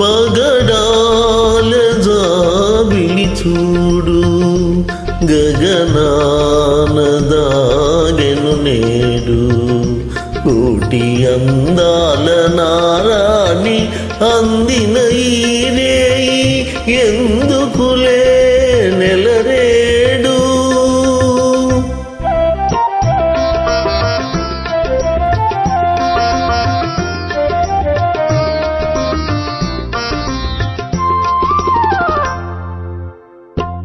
పగడాల జాబిలి చూడు గగనాన దాగెను నేడు. కోటి అందాల నారాణి అందిన ఈ రేయి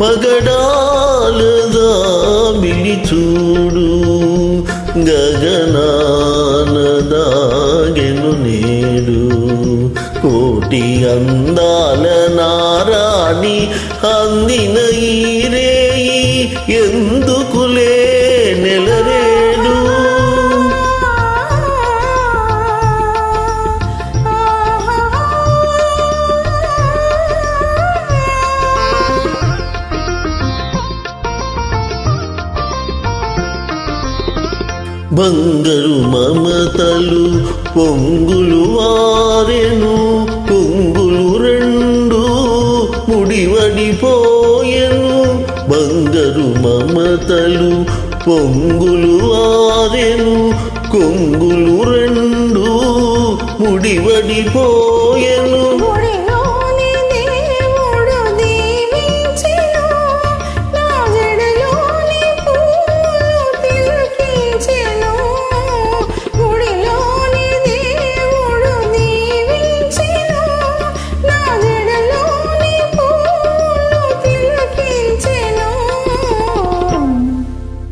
పగడాల దామిలి చూడు గగనానదాగెను నేడు. కోటి అందాల నారాణి అందిన ఈ రేయి ఎందుకు బంగరు మమతలు పొంగులు వారెను పొంగులు రెండు ముడివడిపోయెను. బంగరు మమతలు పొంగులు వారెను కొంగులు రెండు ముడివడిపోయెను.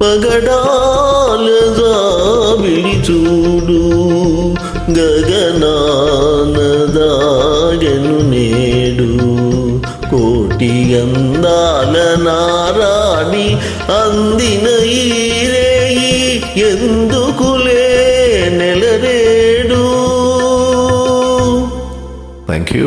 పగడాల జాబిలి చూడు గగనాన నేడు. కోటి అందాల నారాణి అందిన ఈ ఎందుకులే నెలరేడు? Thank you